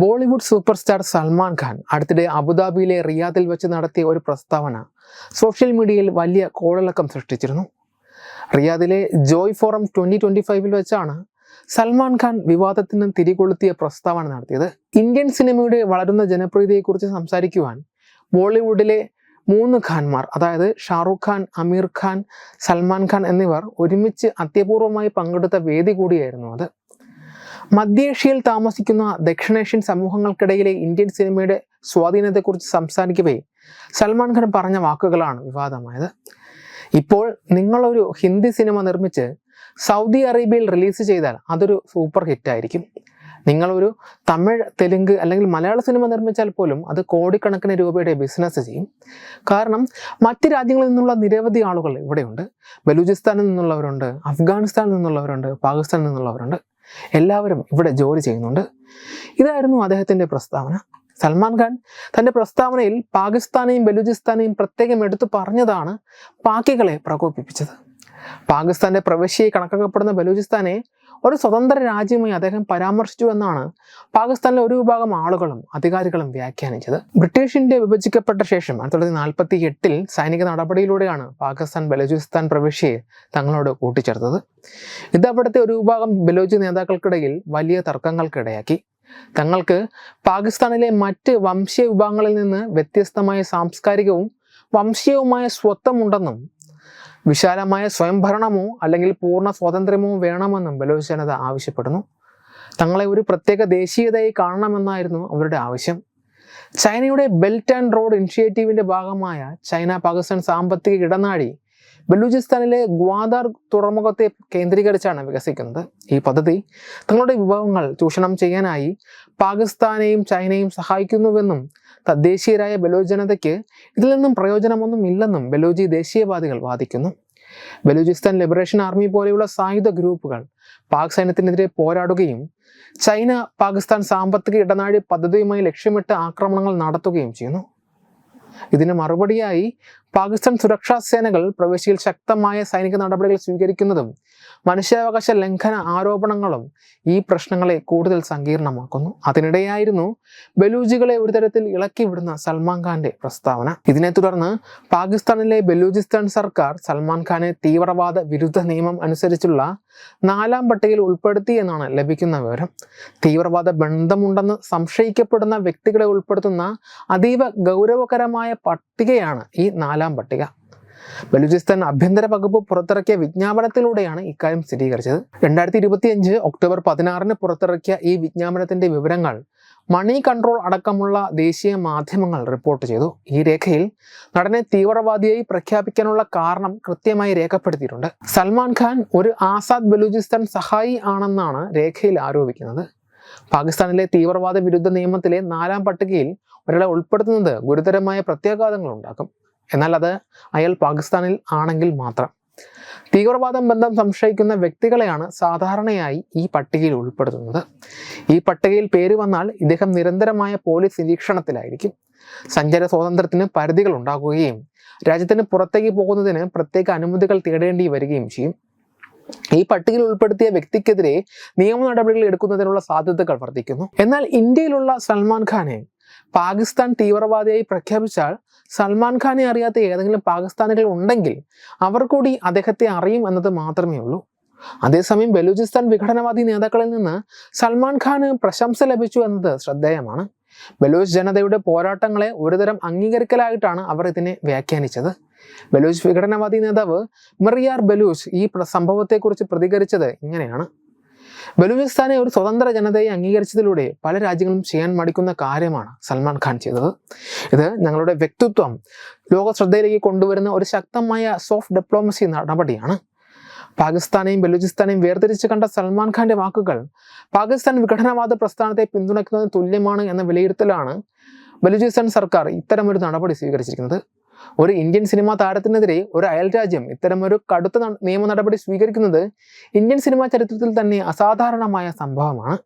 Bollywood super star Salman Khan അടുത്തിടെ അബുദാബിയിലെ റിയാദിൽ വെച്ച് നടത്തിയ ഒരു പ്രസ്താവന സോഷ്യൽ മീഡിയയിൽ വലിയ കോളിളക്കം സൃഷ്ടിച്ചിരുന്നു. റിയാദിലെ ജോയ് ഫോറം ട്വന്റി ട്വന്റി ഫൈവിൽ വെച്ചാണ് സൽമാൻ ഖാൻ വിവാദത്തിന് തിരികൊളുത്തിയ പ്രസ്താവന നടത്തിയത്. ഇന്ത്യൻ സിനിമയുടെ വളരുന്ന ജനപ്രീതിയെക്കുറിച്ച് സംസാരിക്കുവാൻ ബോളിവുഡിലെ മൂന്ന് ഖാൻമാർ അതായത് ഷാറുഖ് ഖാൻ അമീർ ഖാൻ സൽമാൻ ഖാൻ എന്നിവർ ഒരുമിച്ച് അത്യപൂർവമായി പങ്കെടുത്ത വേദി കൂടിയായിരുന്നു അത്. മധ്യേഷ്യയിൽ താമസിക്കുന്ന ദക്ഷിണേഷ്യൻ സമൂഹങ്ങൾക്കിടയിലെ ഇന്ത്യൻ സിനിമയുടെ സ്വാധീനത്തെക്കുറിച്ച് സംസാരിക്കവേ സൽമാൻ ഖാൻ പറഞ്ഞ വാക്കുകളാണ് വിവാദമായത്. ഇപ്പോൾ നിങ്ങളൊരു ഹിന്ദി സിനിമ നിർമ്മിച്ച് സൗദി അറേബ്യയിൽ റിലീസ് ചെയ്താൽ അതൊരു സൂപ്പർ ഹിറ്റ് ആയിരിക്കും. നിങ്ങളൊരു തമിഴ് തെലുങ്ക് അല്ലെങ്കിൽ മലയാള സിനിമ നിർമ്മിച്ചാൽ പോലും അത് കോടിക്കണക്കിന് രൂപയുടെ ബിസിനസ് ചെയ്യും. കാരണം മറ്റ് രാജ്യങ്ങളിൽ നിന്നുള്ള നിരവധി ആളുകൾ ഇവിടെയുണ്ട്. ബലൂചിസ്ഥാനിൽ നിന്നുള്ളവരുണ്ട് അഫ്ഗാനിസ്ഥാനിൽ നിന്നുള്ളവരുണ്ട് പാകിസ്ഥാനിൽ നിന്നുള്ളവരുണ്ട്. എല്ലാവരും ഇവിടെ ജോലി ചെയ്യുന്നുണ്ട്. ഇതായിരുന്നു അദ്ദേഹത്തിന്റെ പ്രസ്താവന. സൽമാൻ ഖാൻ തന്റെ പ്രസ്താവനയിൽ പാകിസ്ഥാനെയും ബലൂചിസ്ഥാനെയും പ്രത്യേകം എടുത്തു പറഞ്ഞതാണ് പാക്കികളെ പ്രകോപിപ്പിച്ചത്. പാകിസ്ഥാന്റെ പ്രവശ്യയെ കണക്കാക്കപ്പെടുന്ന ബലൂചിസ്ഥാനെ ഒരു സ്വതന്ത്ര രാജ്യമായി അദ്ദേഹം പരാമർശിച്ചു എന്നാണ് പാകിസ്ഥാനിലെ ഒരു വിഭാഗം ആളുകളും അധികാരികളും വ്യാഖ്യാനിച്ചത്. ബ്രിട്ടീഷ് ഇന്ത്യ വിഭജിക്കപ്പെട്ട ശേഷം ആയിരത്തി തൊള്ളായിരത്തി നാൽപ്പത്തി എട്ടിൽ സൈനിക നടപടിയിലൂടെയാണ് പാകിസ്ഥാൻ ബലൂചിസ്ഥാൻ പ്രവിശ്യയെ തങ്ങളോട് കൂട്ടിച്ചേർത്തത്. ഇത് അവിടുത്തെ ഒരു വിഭാഗം ബലോചി നേതാക്കൾക്കിടയിൽ വലിയ തർക്കങ്ങൾക്കിടയാക്കി. തങ്ങൾക്ക് പാകിസ്ഥാനിലെ മറ്റ് വംശീയ വിഭാഗങ്ങളിൽ നിന്ന് വ്യത്യസ്തമായ സാംസ്കാരികവും വംശീയവുമായ സ്വത്വമുണ്ടെന്നും വിശാലമായ സ്വയംഭരണമോ അല്ലെങ്കിൽ പൂർണ സ്വാതന്ത്ര്യമോ വേണമെന്നും ബലോസ് ജനത ആവശ്യപ്പെടുന്നു. തങ്ങളെ ഒരു പ്രത്യേക ദേശീയതയായി കാണണമെന്നായിരുന്നു അവരുടെ ആവശ്യം. ചൈനയുടെ ബെൽറ്റ് ആൻഡ് റോഡ് ഇനിഷ്യേറ്റീവിന്റെ ഭാഗമായ ചൈന പാകിസ്ഥാൻ സാമ്പത്തിക ഇടനാഴി ബലൂചിസ്ഥാനിലെ ഗ്വാദാർ തുറമുഖത്തെ കേന്ദ്രീകരിച്ചാണ് വികസിക്കുന്നത് ഈ പദ്ധതി. തങ്ങളുടെ വിഭവങ്ങൾ ചൂഷണം ചെയ്യാനായി പാകിസ്ഥാനെയും ചൈനയും സഹായിക്കുന്നുവെന്നും തദ്ദേശീയരായ ബലോച്ച് ജനതയ്ക്ക് ഇതിൽ നിന്നും പ്രയോജനമൊന്നും ഇല്ലെന്നും ബലൂജി ദേശീയവാദികൾ വാദിക്കുന്നു. ബലൂചിസ്ഥാൻ ലിബറേഷൻ ആർമി പോലെയുള്ള സായുധ ഗ്രൂപ്പുകൾ പാക് സൈന്യത്തിനെതിരെ പോരാടുകയും ചൈന പാകിസ്ഥാൻ സാമ്പത്തിക ഇടനാഴി പദ്ധതിയുമായി ലക്ഷ്യമിട്ട് ആക്രമണങ്ങൾ നടത്തുകയും ചെയ്യുന്നു. ഇതിന് മറുപടിയായി പാകിസ്ഥാൻ സുരക്ഷാ സേനകൾ പ്രവിശ്യയിൽ ശക്തമായ സൈനിക നടപടികൾ സ്വീകരിക്കുന്നതും മനുഷ്യാവകാശ ലംഘന ആരോപണങ്ങളും ഈ പ്രശ്നങ്ങളെ കൂടുതൽ സങ്കീർണമാക്കുന്നു. അതിനിടെയായിരുന്നു ബലൂജികളെ ഒരു തരത്തിൽ ഇളക്കി വിടുന്ന സൽമാൻ ഖാന്റെ പ്രസ്താവന. ഇതിനെ തുടർന്ന് പാകിസ്ഥാനിലെ ബലൂചിസ്ഥാൻ സർക്കാർ സൽമാൻ ഖാനെ തീവ്രവാദ വിരുദ്ധ നിയമം അനുസരിച്ചുള്ള നാലാം പട്ടികയിൽ ഉൾപ്പെടുത്തി എന്നാണ് ലഭിക്കുന്ന വിവരം. തീവ്രവാദ ബന്ധമുണ്ടെന്ന് സംശയിക്കപ്പെടുന്ന വ്യക്തികളെ ഉൾപ്പെടുത്തുന്ന അതീവ ഗൗരവകരമായ പട്ടികയാണ് ഈ നാലാം പട്ടിക. ബലൂചിസ്ഥാൻ ആഭ്യന്തര വകുപ്പ് പുറത്തിറക്കിയ വിജ്ഞാപനത്തിലൂടെയാണ് ഇക്കാര്യം സ്ഥിരീകരിച്ചത്. രണ്ടായിരത്തി ഇരുപത്തി അഞ്ച് ഒക്ടോബർ പതിനാറിന് പുറത്തിറക്കിയ ഈ വിജ്ഞാപനത്തിന്റെ വിവരങ്ങൾ മണി കൺട്രോൾ അടക്കമുള്ള ദേശീയ മാധ്യമങ്ങൾ റിപ്പോർട്ട് ചെയ്തു. ഈ രേഖയിൽ നടനെ തീവ്രവാദിയായി പ്രഖ്യാപിക്കാനുള്ള കാരണം കൃത്യമായി രേഖപ്പെടുത്തിയിട്ടുണ്ട്. സൽമാൻ ഖാൻ ഒരു ആസാദ് ബലൂചിസ്ഥാൻ സഹായി ആണെന്നാണ് രേഖയിൽ ആരോപിക്കുന്നത്. പാകിസ്ഥാനിലെ തീവ്രവാദ വിരുദ്ധ നിയമത്തിലെ നാലാം പട്ടികയിൽ ഒരാളെ ഉൾപ്പെടുത്തുന്നത് ഗുരുതരമായ പ്രത്യാഘാതങ്ങൾ ഉണ്ടാക്കും. എന്നാൽ അത് അയാൾ പാകിസ്ഥാനിൽ ആണെങ്കിൽ മാത്രം. തീവ്രവാദം ബന്ധം സംശയിക്കുന്ന വ്യക്തികളെയാണ് സാധാരണയായി ഈ പട്ടികയിൽ ഉൾപ്പെടുത്തുന്നത്. ഈ പട്ടികയിൽ പേര് വന്നാൽ ഇദ്ദേഹം നിരന്തരമായ പോലീസ് നിരീക്ഷണത്തിലായിരിക്കും. സഞ്ചാര സ്വാതന്ത്ര്യത്തിന് പരിധികൾ ഉണ്ടാകുകയും രാജ്യത്തിന് പുറത്തേക്ക് പോകുന്നതിന് പ്രത്യേക അനുമതികൾ തേടേണ്ടി വരികയും ചെയ്യും. ഈ പട്ടികയിൽ ഉൾപ്പെടുത്തിയ വ്യക്തിക്കെതിരെ നിയമ നടപടികൾ എടുക്കുന്നതിനുള്ള സാധ്യതകൾ വർദ്ധിക്കുന്നു. എന്നാൽ ഇന്ത്യയിലുള്ള സൽമാൻ ഖാനെ പാകിസ്ഥാൻ തീവ്രവാദിയായി പ്രഖ്യാപിച്ചാൽ സൽമാൻ ഖാനെ അറിയാത്ത ഏതെങ്കിലും പാകിസ്ഥാനികൾ ഉണ്ടെങ്കിൽ അവർ കൂടി അദ്ദേഹത്തെ അറിയും എന്നത് മാത്രമേ ഉള്ളൂ. അതേസമയം ബലൂചിസ്ഥാൻ വിഘടനവാദി നേതാക്കളിൽ നിന്ന് സൽമാൻ ഖാന് പ്രശംസ ലഭിച്ചു എന്നത് ശ്രദ്ധേയമാണ്. ബലൂച്ച് ജനതയുടെ പോരാട്ടങ്ങളെ ഒരുതരം അംഗീകരിക്കലായിട്ടാണ് അവർ ഇതിനെ വ്യാഖ്യാനിച്ചത്. ബലൂച്ച് വിഘടനവാദി നേതാവ് മറിയാർ ബലൂസ് ഈ സംഭവത്തെക്കുറിച്ച് പ്രതികരിച്ചത് ഇങ്ങനെയാണ്. ബലൂചിസ്ഥാനെ ഒരു സ്വതന്ത്ര ജനതയെ അംഗീകരിച്ചതിലൂടെ പല രാജ്യങ്ങളും ചെയ്യാൻ മടിക്കുന്ന കാര്യമാണ് സൽമാൻ ഖാൻ ചെയ്തത്. ഇത് ഞങ്ങളുടെ വ്യക്തിത്വം ലോക ശ്രദ്ധയിലേക്ക് കൊണ്ടുവരുന്ന ഒരു ശക്തമായ സോഫ്റ്റ് ഡിപ്ലോമസി നടപടിയാണ്. പാകിസ്ഥാനെയും ബലൂചിസ്ഥാനെയും വേർതിരിച്ച് കണ്ട സൽമാൻ ഖാന്റെ വാക്കുകൾ പാകിസ്ഥാൻ വിഘടനവാദ പ്രസ്ഥാനത്തെ പിന്തുണയ്ക്കുന്നതിന് തുല്യമാണ് എന്ന വിലയിരുത്തലാണ് ബലൂചിസ്ഥാൻ സർക്കാർ ഇത്തരമൊരു നടപടി സ്വീകരിച്ചിരിക്കുന്നത്. ഒരു ഇന്ത്യൻ സിനിമാ താരത്തിനെതിരെ ഒരു അയൽ രാജ്യം ഇത്തരമൊരു കടുത്ത നിയമ നടപടി സ്വീകരിക്കുന്നത് ഇന്ത്യൻ സിനിമാ ചരിത്രത്തിൽ തന്നെ അസാധാരണമായ സംഭവമാണ്.